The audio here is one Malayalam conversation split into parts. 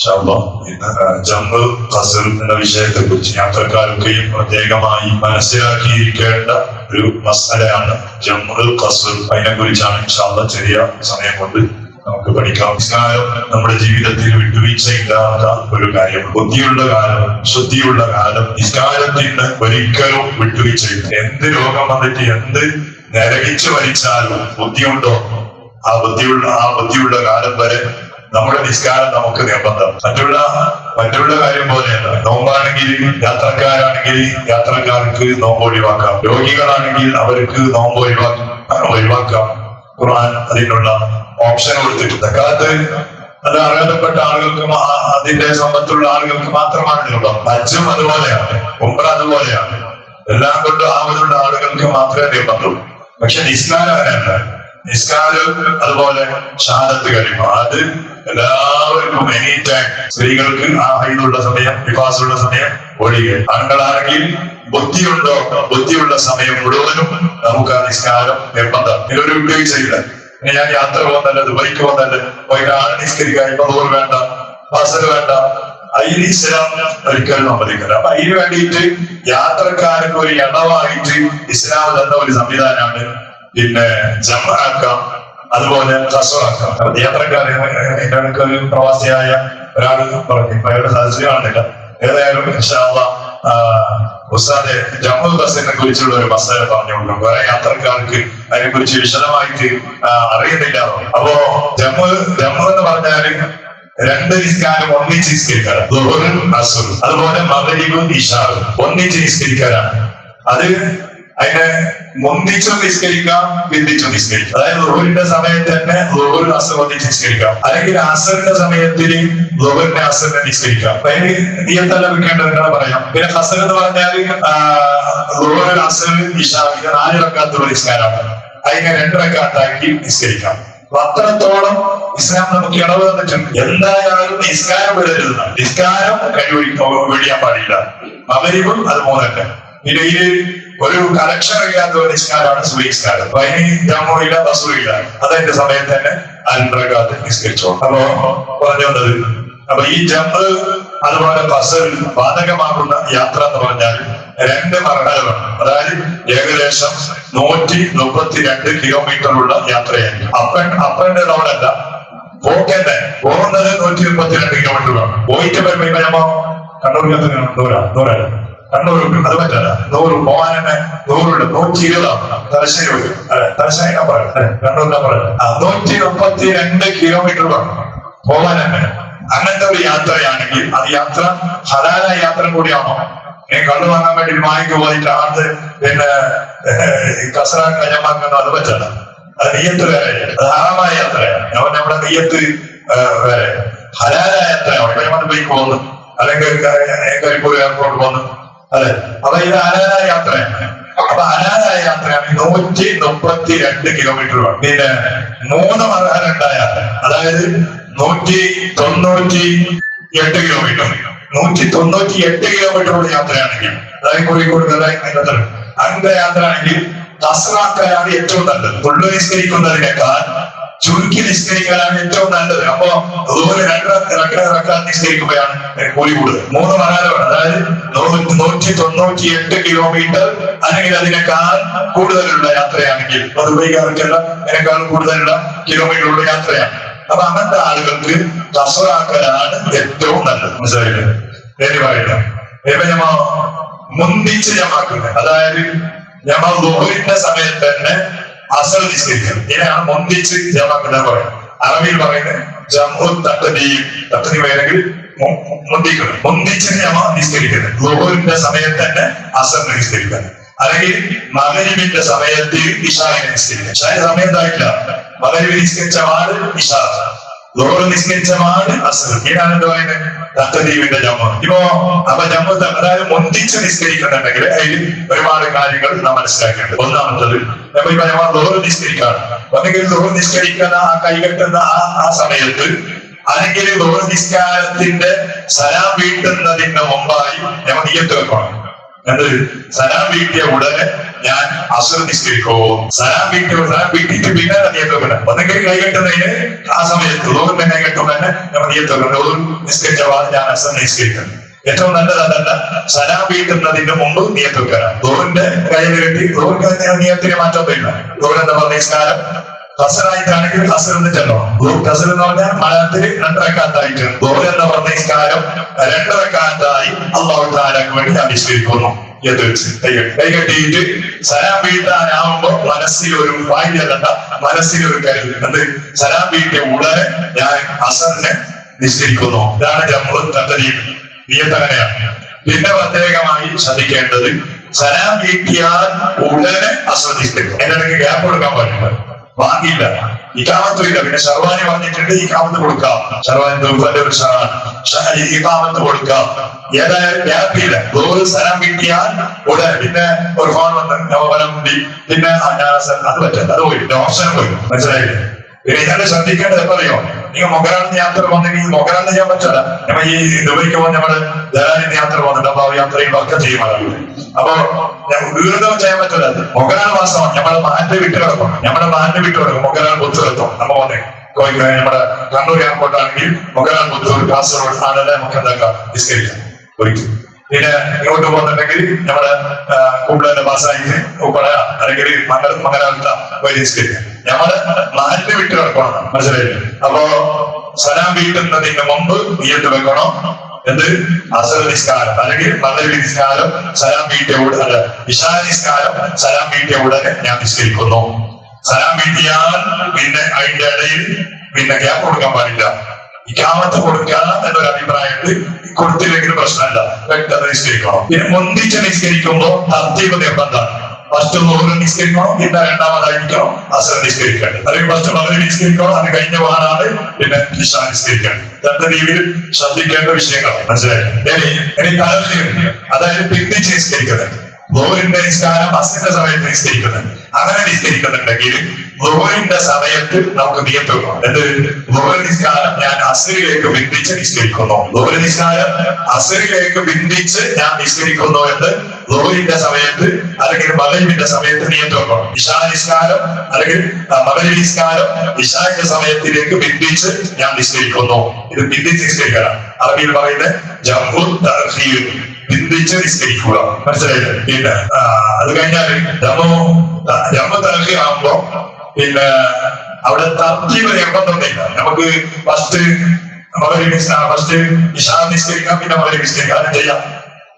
ജമ്മു ഖസർ എന്ന വിഷയത്തെ കുറിച്ച് യാത്രക്കാർക്കെയും പ്രത്യേകമായി മനസ്സിലാക്കിയിരിക്കേണ്ട ഒരു മസലയാണ് ജമ്മു ഖസർ. അതിനെ കുറിച്ചാണ് ഇൻഷാല്ല ചെറിയ സമയം കൊണ്ട് നമുക്ക് പഠിക്കാം. നിസ്കാരം നമ്മുടെ ജീവിതത്തിൽ വിട്ടുവീഴ്ചയില്ലാത്ത ഒരു കാര്യം. ബുദ്ധിയുള്ള കാലം ശുദ്ധിയുള്ള കാലം. നിസ്കാരത്തിന് ഒരിക്കലും വിട്ടുവീഴ്ചയില്ല എന്ത് രോഗം വന്നിട്ട് എന്ത് നരകിച്ചു മരിച്ചാലും ബുദ്ധിയുണ്ടോ? ആ ബുദ്ധിയുള്ള ആ ബുദ്ധിയുള്ള കാലം വരെ നമ്മുടെ നിസ്കാരം നമുക്ക് നിർബന്ധം. മറ്റുള്ള മറ്റുള്ള കാര്യം പോലെയല്ല. നോമ്പാണെങ്കിൽ യാത്രക്കാരാണെങ്കിൽ യാത്രക്കാർക്ക് നോമ്പ് ഒഴിവാക്കാം. രോഗികളാണെങ്കിൽ അവർക്ക് നോമ്പ് ഒഴിവാക്കാം ഒഴിവാക്കാം. ഖുർആൻ അതിനുള്ള ഓപ്ഷൻ കൊടുത്തിട്ടുണ്ട്. കാലത്ത് അത് അർഹതപ്പെട്ട ആളുകൾക്ക് അതിന്റെ സമ്പത്തുള്ള ആളുകൾക്ക് മാത്രമാണ് നിർബന്ധം. ഹജ്ജും അതുപോലെയാണ് ഉംറ അതുപോലെയാണ്. എല്ലാം കൊണ്ടും ആവതുള്ള ആളുകൾക്ക് മാത്രമേ നിർബന്ധം. പക്ഷെ നിസ്കാരം അങ്ങനെയല്ല. നിസ്കാരം അതുപോലെ ശാരത്ത് കഴിയുമ്പോൾ അത് എല്ലാവർക്കും എനി ടൈം സ്ത്രീകൾക്ക് ആ ഹൈനുള്ള സമയം വിവാസമുള്ള സമയം ഒഴികെ. ആണുങ്ങളാണെങ്കിൽ ബുദ്ധിയുണ്ടോ? ബുദ്ധിയുള്ള സമയം മുഴുവനും നമുക്ക് ആ നിസ്കാരം നിർബന്ധം. ഇതൊരു ഉപയോഗിച്ചില്ല ഞാൻ യാത്ര പോകുന്നല്ലേ ദുബൈക്ക് പോകുന്നല്ലേ പോയി ആൾ നിസ്കരിക്കാം ഇപ്പൊ വേണ്ട ബസ്സിൽ വേണ്ട. അതിന് ഇസ്ലാം ഒരിക്കലും സമ്മതിക്കില്ല. അപ്പൊ അതിന് വേണ്ടിയിട്ട് യാത്രക്കാർക്ക് ഒരു ഇടവായിട്ട് ഇസ്ലാം തന്ന ഒരു സംവിധാനമാണ്? പിന്നെ ജമാക്കാം അതുപോലെ ഹസറാക്കാം യാത്രക്കാര് എന്റെ അടുക്ക് ഒരു പ്രവാസിയായ ഒരാൾ പറഞ്ഞു ഇപ്പൊ അയാളുടെ സാധിച്ചു കാണുന്നില്ല. ഏതായാലും ഉസ്താദെ ജമ്മു ബസിനെ കുറിച്ചുള്ള ഒരു മസാല പറഞ്ഞുകൊണ്ട്. കുറെ യാത്രക്കാർക്ക് അതിനെ കുറിച്ച് വിശദമായിട്ട് അറിയുന്നില്ല. അപ്പോ ജമ്മു ജമ്മു എന്ന് പറഞ്ഞാൽ രണ്ട് നിസ്കാരം ഒന്നിച്ച് നിസ്കരിക്കാറ് ദുഹറും അസുറും. അതുപോലെ മകരിബും ഇഷാറും. ഒന്നിച്ച് നിസ്കരിക്കാറാണ്. അത് അതിനെ മുന്തിച്ചു നിസ്കരിക്കാം പിന്തിച്ചു നിസ്കരിക്കാം. അതായത് ദുഹറിന്റെ സമയത്ത് തന്നെ ദുഹറും അസുർ വന്നിച്ച് നിസ്കരിക്കാം. അല്ലെങ്കിൽ അസറിന്റെ സമയത്തിൽ ദുഹറിന്റെ അസറിനെ നിസ്കരിക്കാം. അതിന് നിയത്തല്ല വെക്കേണ്ടത് എന്നാണ് പറയാം. പിന്നെ ഹസർ എന്ന് പറഞ്ഞാൽ ദുഹറുൽ അസർ ഇഷാ ഇത് നാല് റക്കാത്തുള്ള നിസ്കാരമാണ് അതിനെ രണ്ട് റക്കാത്താക്കി നിസ്കരിക്കാം. അത്രത്തോളം ഇസ്ലാം നമുക്ക് ഇളവ് തന്നിട്ടുണ്ട്. എന്തായാലും നിസ്കാരം വിടരുത്. നിസ്കാരം കഴിവൊഴി വെടിയാൻ പാടില്ല. അവരിവും അത് മൂന്നല്ല ഇടയിൽ ഒരു കലക്ഷൻ അറിയാത്ത ഒരു നിസ്കാരമാണ് സുബഹിസ്കാരം അപ്പൊ അതിന് ജാമോയില്ല ബസൂയില്ല അതെന്റെ സമയത്ത് തന്നെ അൻപ്രകാത്ത് നിസ്കരിച്ചു. അപ്പോ പറഞ്ഞു വന്നത് അപ്പൊ ഈ ജമ്പ് അതുപോലെ ബസ് ബാധകമാകുന്ന യാത്ര എന്ന് പറഞ്ഞാൽ രണ്ട് മരണകളാണ് അതായത് ഏകദേശം നൂറ്റി മുപ്പത്തിരണ്ട് കിലോമീറ്ററുള്ള യാത്രയായിരിക്കും അപ്പൻ അപ്പന്റെ റോഡല്ല പോക്കന്നെ. പോകുന്നത് നൂറ്റി മുപ്പത്തിരണ്ട് കിലോമീറ്ററാണ് പോയിട്ട് വരുമ്പോ ഇപ്പൊ ദൂരാ കണ്ണൂരിനകത്ത് കണ്ണൂർ അത് പറ്റല്ല നൂറ് തന്നെ നൂറുണ്ട് നൂറ്റി ഇരുപതാണ് തലശ്ശേരി തലശ്ശേരി നമ്പർ കണ്ണൂർ നമ്പർ നൂറ്റി മുപ്പത്തി രണ്ട് കിലോമീറ്റർ വേണം തന്നെ അങ്ങനത്തെ ഒരു യാത്രയാണെങ്കിൽ അത് യാത്ര ഹലാല യാത്ര കൂടിയാണോ? ഞാൻ കള്ളു വാങ്ങാൻ വേണ്ടി വാങ്ങിക്ക് പോയിട്ട് ആണ്ട് പിന്നെ കസറാൻ ജമാക്കുന്ന അത് പറ്റല്ല അത് നെയ്യത്ത് വേറെ. അത് ഹറാമായ യാത്രയാണ്. അവൻ നമ്മുടെ നെയ്യത്ത് വേറെ. ഹലാല യാത്രയാണ്. നമ്മൾ ബൈക്ക് പോകുന്നു അല്ലെങ്കിൽ കരിപ്പൂർ എയർപോർട്ട് പോകുന്നു അല്ലെ? അപ്പൊ ഇത് അനാഥായ യാത്രയാണ് അപ്പൊ അനാഥായ യാത്രയാണ് നൂറ്റി മുപ്പത്തി രണ്ട് കിലോമീറ്റർ പിന്നെ മൂന്ന് മർഹല അതായത് നൂറ്റി തൊണ്ണൂറ്റി എട്ട് കിലോമീറ്റർ നൂറ്റി തൊണ്ണൂറ്റി എട്ട് കിലോമീറ്ററുള്ള യാത്രയാണെങ്കിൽ അതായത് കോഴിക്കോട് കലായി അങ്ങനത്തെ യാത്ര ആണെങ്കിൽ കസറാക്കലാണ് ഏറ്റവും നല്ലത്. ഫുള്ള് നിസ്കരിക്കുന്നതിനേക്കാൾ ചുരുക്കി നിസ്കരിക്കാനാണ് ഏറ്റവും നല്ലത്. അപ്പോ അതുപോലെ രണ്ട് റക്കാത്ത് നിസ്കരിക്കുമ്പോഴാണ് കൂലി കൂടുതൽ. മൂന്ന് മണാലമാണ് അതായത് നൂറ്റി തൊണ്ണൂറ്റി എട്ട് കിലോമീറ്റർ അല്ലെങ്കിൽ അതിനേക്കാൾ കൂടുതലുള്ള യാത്രയാണെങ്കിൽ അത് ഉപയോഗിക്കാറില്ല. അതിനേക്കാൾ കൂടുതലുള്ള കിലോമീറ്ററുള്ള യാത്രയാണ്. അപ്പൊ അങ്ങനത്തെ ആളുകൾക്ക് കസറാക്കലാണ് ഏറ്റവും നല്ലത്. മനസ്സിലായില്ലേ? ദയവായിട്ട് ഞമ്മ മുന്തിച്ച് ജമാക്കുന്നത് അതായത് ഞമ്മ ദുഹറിന്റെ സമയത്ത് തന്നെ അസൽ മൊന്തിച്ച് ഇതിനാണ് ജമാക്കുന്ന പറയുന്നത് അറബിയിൽ പറയുന്നത് ജമു തട്ടതിയും തട്ടതി വേണമെങ്കിൽ മുന്തിക്കണം മുന്തിച്ച് ജമ നിസ്കരിക്കുന്നത് ദുഹറിന്റെ സമയത്ത് തന്നെ അസറിനെ നിസ്കരിക്കുന്നത് അല്ലെങ്കിൽ മകരിവിന്റെ സമയത്ത് ഇഷാഹിനെ നിസ്കരിക്കണം. ഇഷാഹിന്റെ സമയത്തായിട്ടില്ല മകരിവ് നിസ്കരിച്ച ആൾ ഇഷാ. ലോകം നിസ്കരിച്ചമാണ് അസർ. ഏതാണ് എന്താ പറയുന്നത് തത്തദീപിന്റെ ജമ്മ ഇപ്പോ അപ്പൊ ജമ്മ അതായത് മുന്തിച്ച് നിസ്കരിക്കുന്നുണ്ടെങ്കിൽ അതിൽ ഒരുപാട് കാര്യങ്ങൾ നാം മനസ്സിലാക്കേണ്ടത്. ഒന്നാമത്തത് നമ്മൾ ഞമ്മ ലോകം നിസ്കരിക്കാണ്. ഒന്നെങ്കിൽ ലോകം നിസ്കരിക്കുന്ന ആ കൈകെട്ടുന്ന ആ ആ സമയത്ത് അല്ലെങ്കിൽ ലോക നിസ്കാരത്തിന്റെ സലാം വീട്ടുന്നതിന്റെ മുമ്പായി ഞമ്മ നീയത്ത് വെക്കണം. എന്ത് സലാം വീട്ടിയ ഉടനെ ഞാൻ അസുര നിസ്കരിക്കോ? സലാം വീട്ടിയ സലാം വീട്ടിട്ട് പിന്നെ നിയന്ത്രണം ഒന്നെങ്കിൽ കൈ ആ സമയത്ത് ലോകത്തെ കൈ കെട്ടുന്നതിന് നമ്മൾ നിയന്ത്രണം നിസ്കരിച്ച പാട് ഞാൻ അസുര നിസ്കരിക്കണം ഏറ്റവും നല്ലത് അതല്ല സലാം വീട്ടുന്നതിന്റെ മുമ്പ് നിയന്ത്രിക്കണം ദോറിന്റെ കയ്യിൽ കെട്ടി ദോറിന്റെ നിയന്ത്രിന് മാറ്റമൊന്നുമില്ല ദോർ എന്താ പറഞ്ഞ നിസ്കാരം കസറായിട്ടാണെങ്കിൽ കസർ എന്നിട്ടല്ലോ. കസർ എന്ന് പറഞ്ഞാൽ മലയാളത്തിൽ രണ്ടരക്കാത്തായിട്ട് ദോർ എന്ന് പറഞ്ഞ നിസ്കാരം രണ്ടരക്കാത്തായി അള്ളാഹു താലാക്ക് വേണ്ടി ഞാൻ നിസ്കരിക്കുന്നു എന്ന് വെച്ച് കൈകെട്ടി കൈകെട്ടിയിട്ട് സലാം വീട്ടാനാവുമ്പോ മനസ്സിൽ ഒരു വായിലല്ല മനസ്സിൽ ഒരു കരുത് സലാം വീട്ടിയ ഉടനെ ഞാൻ ഹസറിനെ നിശ്ചയിക്കുന്നു ഇതാണ് ജമ്മു തന്തരീം നിയത്തങ്ങനെയാണ് പിന്നെ പ്രത്യേകമായി ശ്രദ്ധിക്കേണ്ടത് സലാം വീട്ടിയാൽ ഉടനെ അശ്രദ്ധിക്കുന്നു അതിനിടയ്ക്ക് ഗ്യാപ്പ് കൊടുക്കാൻ പാടില്ല വാങ്ങിയില്ല. ഇക്കാമത്തും ഇല്ല. പിന്നെ സർവാനി വാങ്ങിയിട്ടുണ്ട് ഈ കാമത്ത് കൊടുക്കാം. ഷർവാനി ദുർബന്റെ ഒരു ഷറാണ് ഈ കാമത്ത് കൊടുക്കാം. ഏതായാലും വ്യാപ്തിയില്ല ഒരു സ്ഥലം കിട്ടിയാൽ ഉടൻ പിന്നെ ഒരു ഫോൺ വന്ന് പിന്നെ അത് പറ്റില്ല. അത് പോയി. ഓപ്ഷൻ പോയി. മനസ്സിലായില്ലേ? ഇയാളെ ശ്രദ്ധിക്കേണ്ടത് എന്തറിയോ നിങ്ങൾ മൊഗരാളിന് യാത്ര വന്നെങ്കിൽ മൊഗരാളിന് ചെയ്യാൻ പറ്റില്ല നമ്മൾ ഈ ദുബൈക്ക് പോകുന്ന നമ്മൾ ദലാലിന്റെ യാത്ര പോകുന്നുണ്ട്. അപ്പൊ ആ യാത്രയും ഒക്കെ ചെയ്യും ആളുകൾ അപ്പൊ ദീർഘം ചെയ്യാൻ പറ്റില്ല മൊഗരാൾ മാസമാണ് നമ്മുടെ വിട്ടു കിടക്കും. നമ്മുടെ മാന്റെ വിട്ടു കിടക്കും. മൊഗരാൾ ബുദ്ധി കിടക്കും നമ്മ വന്നേ കോഴിക്കോട് നമ്മുടെ കണ്ണൂർ എയർപോർട്ട് ആണെങ്കിൽ മൊഗരാൾ ബുദ്ധി കാസർഗോഡ് ആണെല്ലാം നമുക്ക് എന്താക്കാം? നിസ്കരിക്കാം ഒരിക്കലും പിന്നെ ഇങ്ങോട്ട് പോകുന്നുണ്ടെങ്കിൽ നമ്മുടെ കൂടുതലെ പാസ്സായിട്ട് ഉൾപ്പെടെ അല്ലെങ്കിൽ മംഗള മംഗലാലത്ത വരിസ്കരിക്കാം ഞമ്മൾ നാലിന് വിട്ട് കിടക്കണം മനസ്സിലായില്ലേ? അപ്പോ സലാം വീട്ടുന്നതിന് മുമ്പ് നീട്ട് വെക്കണം? എന്ത്? അസർ നിസ്കാരം. അല്ലെങ്കിൽ മകരി നിസ്കാരം സലാം വീട്ടിയ ഉടനെ ഇഷാ നിസ്കാരം സലാം വീട്ടിയ ഉടനെ ഞാൻ നിസ്കരിക്കുന്നു. സലാം വീട്ടിയാൽ പിന്നെ അതിന്റെ ഇടയിൽ പിന്നെ ഗ്യാപ്പ് കൊടുക്കാൻ പാടില്ല. ഇക്കാമത്ത് എന്നൊരു അഭിപ്രായമുണ്ട്. കൊടുത്തില്ലെങ്കിൽ പ്രശ്നമല്ല. വ്യക്തത നിസ്കരിക്കണം. പിന്നെ മുന്തിച്ച് നിസ്കരിക്കുമ്പോ തർത്തീവ് നിർബന്ധമാണ് ഫസ്റ്റ് നൂറ് നിസ്കരിക്കണം പിന്നെ രണ്ടാമതായിരിക്കണം അസർ നിസ്കരിക്കേണ്ടത് അല്ലെങ്കിൽ ഫസ്റ്റ് വളരെ നിസ്കരിക്കണം അത് കഴിഞ്ഞ വാറാണ് പിന്നെ ഇഷ നിസ്കരിക്കേണ്ടത് രണ്ട് രീതിയിൽ ശ്രദ്ധിക്കേണ്ട വിഷയങ്ങൾ മനസ്സിലായി? ഇനി അതായത് പിന്തിച്ച് നിസ്കരിക്കുന്നത്. ലോറിന്റെ നിസ്കാരം ബസിന്റെ സമയത്ത് നിസ്കരിക്കുന്നത് അങ്ങനെ നിസ്കരിക്കുന്നുണ്ടെങ്കിൽ ലോറിന്റെ സമയത്ത് നമുക്ക് നിയന്ത്രണം എന്ത് ലോറി നിസ്കാരം ഞാൻ അസറിലേക്ക് ബന്ധിച്ച് നിസ്കരിക്കുന്നു. ലോറി നിസ്കാരം അസറിലേക്ക് ബന്ധിച്ച് ഞാൻ നിസ്കരിക്കുന്നു എന്ന് ഗോവിന്റെ സമയത്ത് അല്ലെങ്കിൽ മകലിന്റെ സമയത്ത് നിയന്ത്രണം ഇഷാ നിസ്കാരം അല്ലെങ്കിൽ മകലി നിസ്കാരം ഇഷാന്റെ സമയത്തിലേക്ക് ബന്ധിച്ച് ഞാൻ നിസ്കരിക്കുന്നു. ഇത് ബന്ധിച്ച് നിസ്കരിക്കണം. അറബിയിൽ പറയുന്നത് ജംബു തർഹീൽ ചിന്തിച്ച് നിസ്കരിക്കുക മനസ്സിലായില്ലേ? പിന്നെ അത് കഴിഞ്ഞാൽ രമോ ആകുമ്പോ പിന്നെ അവിടെ തർത്തീവ് നിർബന്ധമൊന്നുമില്ല നമുക്ക് ഫസ്റ്റ് വളരെ ഫസ്റ്റ് നിഷാ നിസ്കരിക്കാം പിന്നെ വളരെ നിസ്കരിക്കാം. അത് ചെയ്യാം.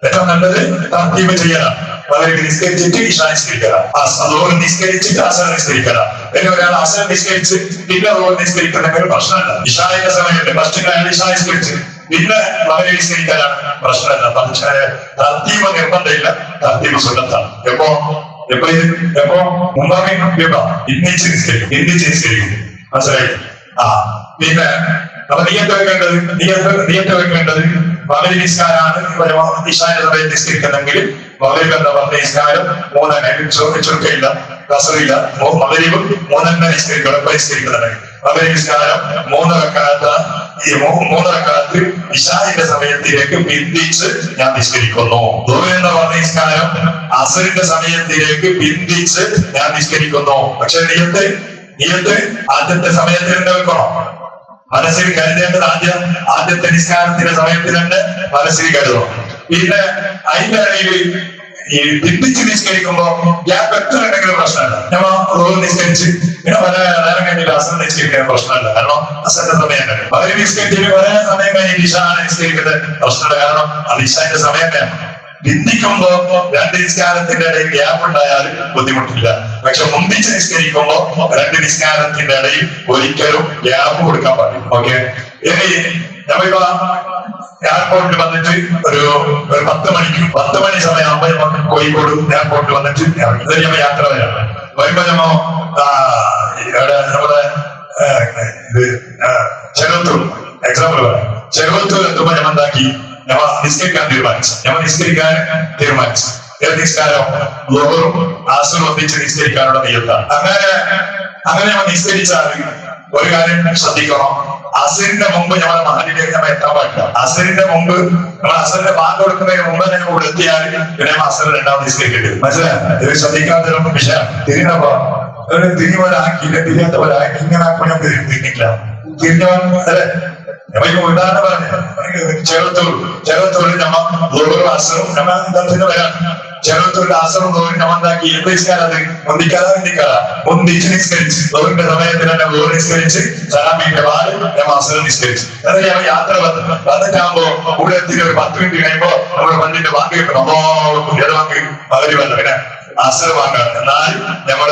ഏറ്റവും നല്ലത് തർത്തീവ് ചെയ്യണം വളരെ നിസ്കരിച്ചിട്ട് ഇഷാ നിസ്കരിക്കണം അതുപോലെ നിസ്കരിച്ചിട്ട് അസർ നിസ്കരിക്കണം പിന്നെ ഒരാൾ അസർ നിസ്കരിച്ച് പിന്നെ അതുപോലെ നിസ്കരിക്കണമെങ്കിൽ പ്രശ്നമല്ല. ഇഷായുടെ സമയത്ത് ഫസ്റ്റ് ഇഷാ നിസ്കരിച്ച്. പിന്നെ വളരെ സ്നേഹിക്കാനാണ് പ്രശ്നമല്ല. പക്ഷേ തർത്തീവ നിർബന്ധമില്ല. തർത്തീവ സുന്നത്താണ് എപ്പോ? എപ്പോ ഇത്? എപ്പോ? ഇന്നിച്ച് നിസ്കരിക്കും. ഇന്നിച്ച് മനസ്സിലായി? ആ പിന്നെ അപ്പൊ നീയത്ത് വെക്കേണ്ടത്? നീയത്ത് നീയത്ത് വെക്കേണ്ടത്? മകരി നിസ്കാരാണ് ഇഷാന്റെ സമയത്ത് നിസ്കരിക്കുന്നെങ്കിൽ വളരെ എന്ന പറഞ്ഞ ചുരുക്കയില്ല കസറില്ല മകരിവ് മൂന്നെണ്ണം നിസ്കരിക്കണം എപ്പോ നിസ്കാരം മൂന്നരക്കാലത്ത് ഈ മൂന്നറക്കാത്ത് ഇഷാന്റെ സമയത്തിലേക്ക് പിന്തിച്ച് ഞാൻ നിസ്കരിക്കുന്നു. ദൂരം എന്ന പറഞ്ഞ നിസ്കാരം അസറിന്റെ സമയത്തിലേക്ക് പിന്തിച്ച് ഞാൻ നിസ്കരിക്കുന്നു. പക്ഷെ നീയത്ത് നീയത്ത് ആദ്യത്തെ സമയത്തിൽ തന്നെ വെക്കണം? മനസ്സിൽ കരുതേണ്ടത് ആദ്യം ആദ്യത്തെ നിസ്കാരത്തിന്റെ സമയത്തിൽ തന്നെ മനസ്സിൽ കരുതണം. പിന്നെ അതിന്റെ ഇടയിൽ ഈ ബന്ധിച്ച് നിസ്കരിക്കുമ്പോ പ്രശ്നമല്ല. ഞാൻ പിന്നെ പല പ്രശ്നമല്ല. കാരണം സമയം പ്രശ്നമല്ല. കാരണം സമയം രണ്ട് നിസ്കാരത്തിന്റെ ഇടയിൽ ബുദ്ധിമുട്ടില്ല. പക്ഷെ നിസ്കരിക്കുമ്പോ രണ്ട് നിസ്കാരത്തിന്റെ ഇടയിൽ ഒരിക്കലും കൊടുക്കാൻ പാടില്ല. ഓക്കെ എയർപോർട്ടിൽ വന്നിട്ട് ഒരു ഒരു പത്ത് മണിക്ക് പത്ത് മണി സമയമാകുമ്പോ നമുക്ക് കോഴിക്കോട് എയർപോർട്ടിൽ വന്നിട്ട് ഇറങ്ങി. നമ്മൾ യാത്ര വരാണ് വരുമ്പോ നമ്മ ഇവിടെ നമ്മുടെ ഇത് ചെറുത്തൂർ എക്സാമ്പിൾ പറയാം. ചെറുത്തൂർ എത്തുമ്പോ നമ്മൾ എന്താക്കി? ഞമ്മ നിസ്കരിക്കാൻ തീരുമാനിച്ചു. ഞമ്മ നിസ്കരിക്കാൻ തീരുമാനിച്ചു. നിസ്കാരം? ആസും ഒന്നിച്ച് നിസ്കരിക്കാനുള്ള നിയത്താണ് അങ്ങനെ അങ്ങനെ ഞമ്മ നിസ്കരിച്ചാൽ ഒരു കാര്യം ശ്രദ്ധിക്കണം. അസറിന്റെ മുമ്പ് ഞങ്ങളുടെ മഹലിലേക്ക് നമ്മൾ എത്താൻ പാടില്ല അസറിന്റെ മുമ്പ് നമ്മൾ അസറിന്റെ ബാങ്ക് കൊടുക്കുന്നതിന് മുമ്പ് തന്നെ നമ്മൾ എത്തിയാൽ പിന്നെ നമ്മൾ അസർ രണ്ടാമത് നിസ്കരിക്കേണ്ടി വരും. മനസ്സിലായോ? ഇത് ശ്രദ്ധിക്കാത്ത ഒരു വിഷയം. തിരിഞ്ഞപ്പോ ഒരു തിരിവരാക്കില്ല തിരിയാത്തവരാക്കി ഇങ്ങനെ ആക്കുമ്പോൾ തിരിഞ്ഞില്ല തിരിഞ്ഞവൻ ഉദാഹരണം പറഞ്ഞു. ചെറുത്തൂർ ചെറുത്തൂരിൽ നമ്മ ലോകം അസറും നമ്മ എന്താ വരാം ചെറുത്തൂരിൽ ആശ്രമം ഗവൺമെന്റ് നമ്മ എന്താക്കി ഒന്നിക്കാതെ മുന്തിക്കാതെ ഒന്നിച്ച് നിസ്കരിച്ച് ഗവൺമെന്റ് സമയത്ത് തന്നെ നിസ്കരിച്ച് സലാമിന്റെ വാൽ മാസം നിസ്കരിച്ചു. എന്നിട്ട് ഞമ്മ യാത്ര വന്നിട്ടാകുമ്പോ കൂടെ എത്തി ഒരു പത്ത് മിനിറ്റ് കഴിയുമ്പോ നമ്മുടെ പള്ളിന്റെ ബാങ്ക് കിട്ടണം ബാങ്ക് പകുതി വന്നു. പിന്നെ അസർ വാങ്ങാൻ. എന്നാൽ നമ്മൾ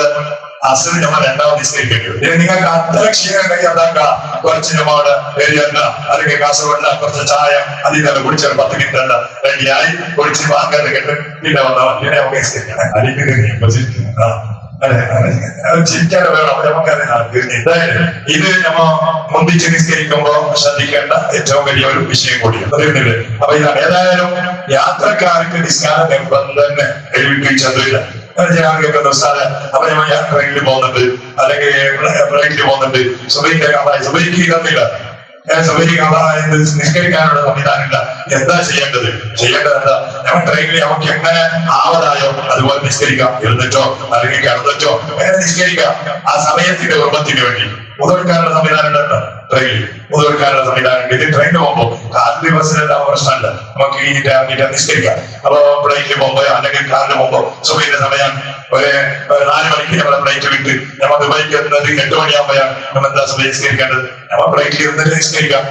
അസർ നമ്മൾ രണ്ടാമത് നിസ്കരിക്കേണ്ടി വരും നിങ്ങൾക്ക് അത്ര ക്ഷീണം കഴിയാതാക്ക കുറച്ച് നമ്മോട് എരിയണ്ട അല്ലെങ്കിൽ കാസർഗോഡ കുറച്ച് ചായ അതിൽ കുടിച്ച ഒരു പത്ത് മിനിറ്റ് റെഡിയായി കുടിച്ച് വാങ്ങാൻ കേട്ട് പിന്നെ വന്നോ. പിന്നെ നമുക്ക് നിസ്കരിക്കണം അത് ചിരിക്കാതെ വേണം. നമുക്കറിയാം ഇത് നമ്മ മുന്തിച്ച് നിസ്കരിക്കുമ്പോ ശ്രദ്ധിക്കേണ്ട ഏറ്റവും വലിയ ഒരു വിഷയം കൂടിയാണ്. അറിയുന്നില്ലേ അപ്പൊ ഇതാണ്. ഏതായാലും യാത്രക്കാർക്ക് നിസ്കാരം നിർബന്ധം തന്നെ എഴുതിപ്പിച്ചതില്ല കേൾക്കുന്ന. സ്ഥലം അപരമായ ട്രെയിനിൽ പോകുന്നുണ്ട്. അല്ലെങ്കിൽ ഫ്ലൈറ്റിൽ പോകുന്നുണ്ട്. സുബൈക്ക് സുബൈക്ക് ഇതൊന്നുമില്ല സുബൈക്ക് നിഷ്കരിക്കാനുള്ള സംവിധാനമില്ല. എന്താ ചെയ്യേണ്ടത്? ചെയ്യേണ്ടത് എന്താ? നമ്മൾ ട്രെയിനിൽ നമുക്ക് എങ്ങനെ ആവതായോ അതുപോലെ നിഷ്കരിക്കാം ഇരുന്നിട്ടോ അല്ലെങ്കിൽ കിടന്നിട്ടോ എങ്ങനെ നിഷ്കരിക്കാം ആ സമയത്തിന്റെ കുടുംബത്തിന് വേണ്ടി. മുതൽക്കാരുടെ സംവിധാനം ഉണ്ട്? ട്രെയിനിൽ മുതിർക്കാനുള്ള സംവിധാനം ഉണ്ട് ഇത് ട്രെയിനിൽ പോകുമ്പോ കാറിന്റെ ബസ്സിലെല്ലാം പ്രശ്നമല്ല നമുക്ക് ഈ ഇറങ്ങിയിട്ട് നിസ്കരിക്കാം. അപ്പൊ ഫ്ലൈറ്റിൽ പോകുമ്പോ അല്ലെങ്കിൽ കാറിൽ പോകുമ്പോൾ സുബൈന്റെ സമയം ഒരു നാല് മണിക്ക് നമ്മളെ ഫ്ലൈറ്റ് വിട്ട് നമ്മൾ ദുബൈക്ക് എത്തുന്നത് എട്ട് മണിയാകുമ്പോഴാണ് നമ്മൾ എന്താ സുബൈ നിസ്കരിക്കേണ്ടത്? നമ്മൾ ഫ്ലൈറ്റിൽ ഇരുന്നിട്ട് നിസ്കരിക്കാം.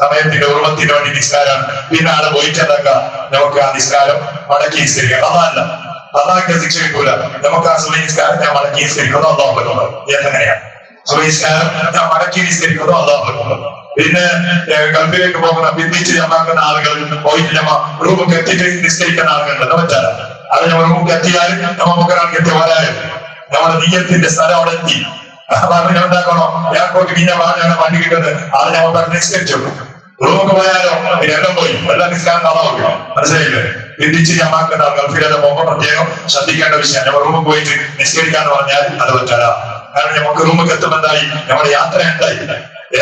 സമയത്തിന്റെ ഉറവത്തിന് വേണ്ടി നിസ്കാരം. പിന്നെ ആളെ പോയിട്ട് എന്താക്കാം? നമുക്ക് ആ നിസ്കാരം മടക്കി നിസ്കരിക്കാം. അതല്ല അതാക്കിയ ശിക്ഷ കിട്ടൂല. നമുക്ക് ആ സുബൈ നിസ്കാരം ഞാൻ മടക്കി നിസ്കരിക്കണം. അള്ളാഹു പറ്റുന്നത് ഞാൻ മടക്കി നിസ്കരിക്കുന്നു അള്ളാഹു പിന്നെ കമ്പിയിലേക്ക് പോകണം ഭിന്നിച്ച് ഞമ്മാക്കുന്ന ആളുകൾ പോയിട്ട് ഞമ്മ റൂമ് എത്തിയിട്ട് നിസ്കരിക്കുന്ന ആളുകളുണ്ട്. പറ്റാല അത് ഞമ്മ റൂമ് എത്തിയാൽ നമ്മ മുഖരാൾക്ക് എത്തി വരാനും നമ്മുടെ നീയത്തിന്റെ സ്ഥലം അവിടെ എത്തി. അപ്പൊ അവന് ഉണ്ടാക്കണോ എയർപോർട്ട് പിന്നെ പറഞ്ഞാണ് വണ്ടി കിട്ടുന്നത്? അത് ഞമ്മ പറഞ്ഞ് നിസ്കരിച്ചു. റൂമൊക്കെ പോയാലോ? എല്ലാം പോയി. എല്ലാം നിസ്കാരം കാണാൻ മനസ്സിലായില്ലേ? ബിന്ദിച്ച് ഞമ്മാക്കുന്ന ഗൾഫിലെ പോകുമ്പോൾ പ്രത്യേകം ശ്രദ്ധിക്കേണ്ട വിഷയം. ഞമ്മ റൂമിൽ പോയിട്ട് നിസ്കരിക്കാന്ന് പറഞ്ഞാൽ അത് പറ്റാല കാരണം നമുക്ക് റൂമിൽ എത്തുമെന്നായി നമ്മുടെ യാത്ര എന്തായി?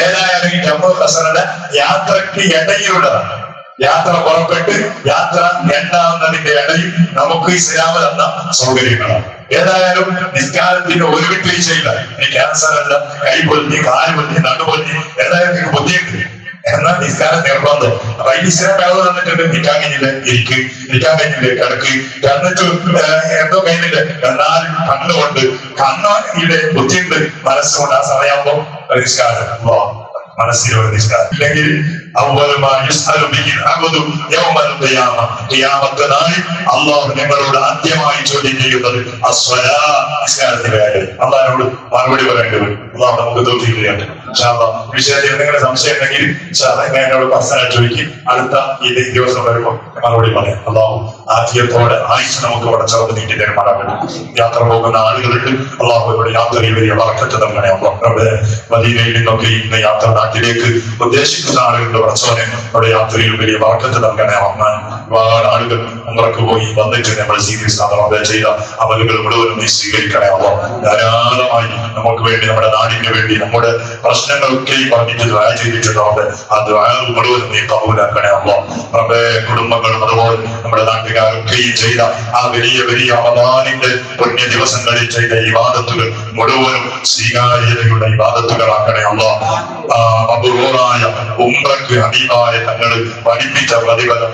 ഏതായാലും ജമ്മു കസറുടെ യാത്രയ്ക്ക് ഇടയിലുള്ളതാണ്. യാത്ര പുറപ്പെട്ട് യാത്ര എണ്ണാവുന്നതിന്റെ ഇടയിൽ നമുക്ക് ഇസ്ലാമ തന്ന സൗകര്യങ്ങളാണ്. ഏതായാലും നിസ്കാരത്തിന് ഒരു വിട്ടുവീഴ്ചയില്ല ഇനി ക്യാൻസർ അല്ല കൈ പൊന്നി കാൽ പൊന്നി നടുപൊന്നി ഏതായാലും ബുദ്ധിയുണ്ട്. എന്നാൽ നിസ്കാരം നിർബന്ധം ഇസ്ലാം വേവ് തന്നിട്ടുണ്ട് നിൽക്കാൻ കഴിഞ്ഞില്ല. എനിക്ക് നിൽക്കാൻ കഴിഞ്ഞില്ല. കിടക്ക്. കിടന്നിട്ട് എന്തോ കഴിഞ്ഞില്ല. എന്നാൽ കണ്ണുകൊണ്ട് കണ്ണിയുടെ ബുദ്ധിയുണ്ട്. മനസ്സുകൊണ്ട് ആ സമയമാകുമ്പോൾ നിസ്കാരം. അള്ളാഹു നിങ്ങളോട് ആദ്യമായി ചോദ്യം ചെയ്യുന്നത് അസ്വയാ കാര്യം അള്ളാഹിനോട് മറുപടി പറയേണ്ടി വരും. അള്ളാഹു നമുക്ക് തോന്നിയിട്ടുണ്ട് വിഷയത്തിൽ നിങ്ങളുടെ സംശയം ഉണ്ടെങ്കിൽ നിങ്ങൾ എന്നോട് പേഴ്സണൽ ചോദിക്കും. അടുത്ത ഈ ദിവസം വരുമ്പോൾ മറുപടി പറയാം. അള്ളാഹു ആദ്യത്തോടെ ആയുസ് നമുക്ക് ചേർന്ന് നീട്ടി തരുമാറാകട്ടെ യാത്ര പോകുന്ന ആളുകളുണ്ട്. അള്ളാഹു ഇവിടെ യാത്രയിൽ വലിയ വളർക്കത്ത് തന്നെ അവിടെ മദീനയിൽ നിന്നൊക്കെ ഇന്ന് യാത്ര നാട്ടിലേക്ക് ഉദ്ദേശിക്കുന്ന ആളുകളുടെ പ്രച്ചോനെ അവിടെ യാത്രയിൽ വലിയ വളർക്കത്ത് തന്നെ വന്നാൽ ഒരുപാട് ആളുകൾ ഉറക്ക് പോയി വന്നിട്ട് നമ്മൾ നമ്മൾ ചെയ്ത അമലുകൾ മുഴുവനും നീ സ്വീകരിക്കണേ. ധാരാളമായി നമുക്ക് വേണ്ടി നമ്മുടെ നാടിന് വേണ്ടി നമ്മുടെ പ്രശ്നങ്ങളൊക്കെ ഈ പറഞ്ഞിട്ട് ദ്വാര ചെയ്തിട്ടുണ്ട് ആ ദ്വാര മുഴുവൻ നീ കബൂലാക്കണേ അമ്മ നമ്മുടെ കുടുംബങ്ങളും അതുപോലെ നമ്മുടെ നാട്ടുകാരൊക്കെയും ചെയ്ത ആ വലിയ വലിയ അവതാനിന്റെ പുണ്യ ദിവസങ്ങളിൽ ചെയ്ത ഇവാദത്തുകൾ മുഴുവനും സ്വീകാര്യതയുള്ള ഇവാദത്തുകളാക്കണേ അമ്മ അപൂർവമായ ഉംറക്ക് ഹബീബായ തങ്ങൾ പഠിപ്പിച്ച പ്രതിഫലം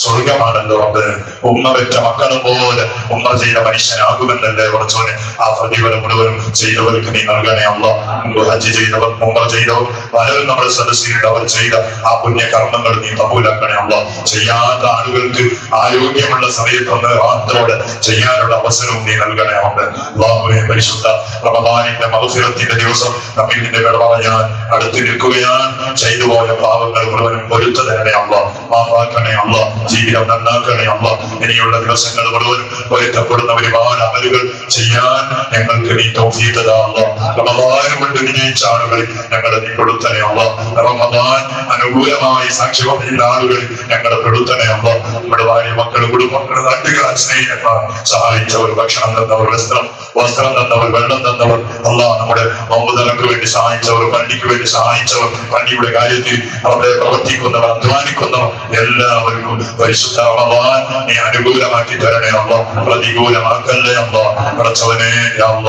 സ്വർഗമാണല്ലോ റബ്ബ്. ഉമ്മ വെച്ച മക്കളും പോലെ ഉമ്മ ചെയ്ത മനുഷ്യനാകുമെന്നല്ലേ കുറച്ചോനെ ആ പ്രതിഫലം മുഴുവനും ചെയ്തവർക്ക് നീ നൽകണേ. അല്ല മുമ്പ് ഹജ്ജ് ചെയ്തവർ മുമ്പ് ചെയ്തവർ പലരും നമ്മുടെ സദസ്സിലുണ്ട് അവർ ചെയ്ത ആ പുണ്യ കർമ്മങ്ങൾ നീ കബൂലാക്കണേ അല്ല ചെയ്യാത്ത ആളുകൾക്ക് ആരോഗ്യമുള്ള സമയത്ത് സമയത്തൊന്ന് റാത്തോടെ ചെയ്യാനുള്ള അവസരവും നീ നൽകണേ ഉണ്ട് അള്ളാഹുവെ പരിശുദ്ധ റമദാനിന്റെ മഹസുരത്തിന്റെ ദിവസം നമ്മിൽ നിന്റെ ഞാൻ അടുത്ത് നിൽക്കുകയാണ്. ചെയ്തു പോയ പാവങ്ങൾ മുഴുവനും പൊരുത്ത തരണേ അല്ല മാപ്പാക്കണേ അല്ല ജീവിതം നന്നാക്കണേ അല്ല ഇനിയുള്ള ദിവസങ്ങൾ മുഴുവനും പൊരുത്തപ്പെടുന്ന ഒരുപാട് അമലുകൾ ചെയ്യാൻ ഞങ്ങൾക്ക് നീ തോഫീതല്ല റമദാൻ കൊണ്ട് വിജയിച്ച ആളുകൾ ഞങ്ങളെ നീ കൊടുത്തനെ അല്ല റമദാൻ അനുകൂലമായി സാക്ഷ്യം ആളുകൾ ഞങ്ങളെ കൊടുത്തനെ അല്ല നമ്മുടെ ഭാര്യ മക്കൾ കുടുംബങ്ങൾ നാട്ടുകാർ സ്നേഹിതന്മാർ സഹായിച്ചവർ ഭക്ഷണം തന്നവർ വസ്ത്രം വസ്ത്രം തന്നവർ വെള്ളം തന്നവർ. അല്ല നമ്മുടെ നോമ്പുതലക്ക് വേണ്ടി സഹായിച്ചവർ പള്ളിക്ക് വേണ്ടി സഹായിച്ചവർ പള്ളിയുടെ കാര്യത്തിൽ അവിടെ പ്രവർത്തിക്കുന്നവർ അധ്വാനിക്കുന്നവർ എല്ലാവർക്കും പരിശുദ്ധ റമദാൻ നീ അനുകൂലമാക്കി തരണേ അല്ല പ്രതികൂലമാക്കല്ലേ അല്ല പടച്ചവനെ അല്ല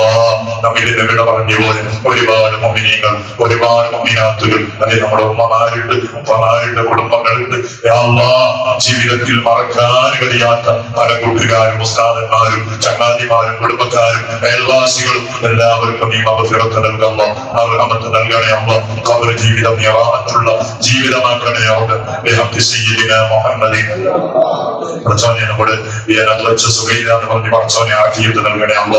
നമ്മിൽ വിട പറഞ്ഞു പോലെ ഒരുപാട് മമ്മിനീകൾ ഒരുപാട് മമ്മിനാത്തുകൾ അല്ലെ നമ്മുടെ ഉമ്മമാരുണ്ട് ഉപ്പമാരുണ്ട് കുടുംബങ്ങളുണ്ട്. ജീവിതത്തിൽ മറക്കാൻ കഴിയാത്ത പല കൂട്ടുകാരും ഉസ്താദന്മാരും ചങ്ങാതിമാരും കുടുംബക്കാരും അയൽവാസികളും എല്ലാവർക്കും ഈ മതത്തിലൊക്കെ നൽകമ്മ അർഹമത്ത് നൽകണേ അമ്മ കബർ ജീവിതം നിറാമത്തുള്ള ജീവിതമാക്കണേ അമ്മ മുഹമ്മദ്. പടച്ചോനെ നമ്മുടെ എന്ന് പറഞ്ഞ് നൽകണേ അമ്മ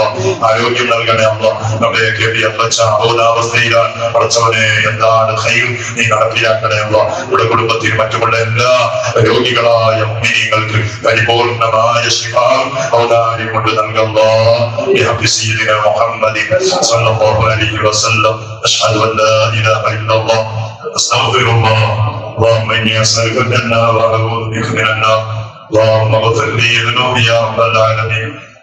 ആരോഗ്യം നൽകണേ അമ്മ നമ്മുടെ കേട്ടിയത്വച്ച അബോധാവസ്ഥയിലാണ് പടച്ചോനെ എന്താണ് ഖൈർ നീ നടപ്പിലാക്കണേ അമ്മ നമ്മുടെ കുടുംബത്തിൽ മറ്റുമുള്ള എല്ലാ രോഗികളായ മുഅ്മിനീങ്ങൾക്ക് പരിപൂർണമായ ശിഫാവും ഔദാര്യം കൊണ്ട് നൽകുന്നു بحق سيدنا محمد صلى الله عليه وسلم أشهد أن لا إله إلا الله أستغفر الله اللهم إني أسألك الجنة وأعوذ بك من النار اللهم اغفر لي ذنوبي يا رب العالمين